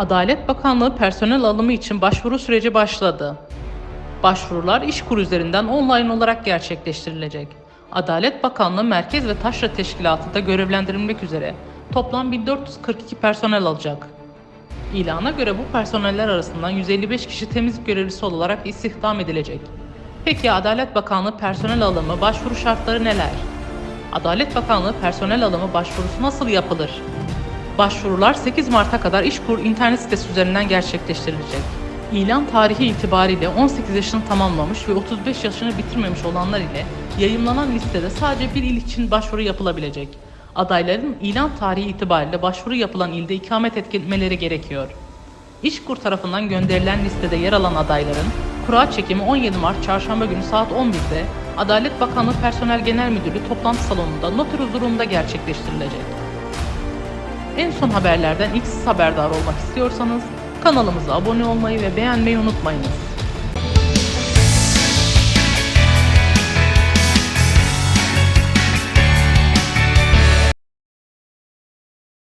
Adalet Bakanlığı personel alımı için başvuru süreci başladı. Başvurular İşkur üzerinden online olarak gerçekleştirilecek. Adalet Bakanlığı Merkez ve Taşra Teşkilatı'nda görevlendirilmek üzere toplam 1442 personel alacak. İlana göre bu personeller arasından 155 kişi temizlik görevlisi olarak istihdam edilecek. Peki Adalet Bakanlığı personel alımı başvuru şartları neler? Adalet Bakanlığı personel alımı başvurusu nasıl yapılır? Başvurular 8 Mart'a kadar İşkur internet sitesi üzerinden gerçekleştirilecek. İlan tarihi itibariyle 18 yaşını tamamlamış ve 35 yaşını bitirmemiş olanlar ile yayımlanan listede sadece bir il için başvuru yapılabilecek. Adayların ilan tarihi itibariyle başvuru yapılan ilde ikamet etmeleri gerekiyor. İşkur tarafından gönderilen listede yer alan adayların kura çekimi 17 Mart Çarşamba günü saat 11'de Adalet Bakanlığı Personel Genel Müdürlüğü toplantı salonunda noter huzurunda gerçekleştirilecek. En son haberlerden ilk siz haberdar olmak istiyorsanız kanalımıza abone olmayı ve beğenmeyi unutmayınız.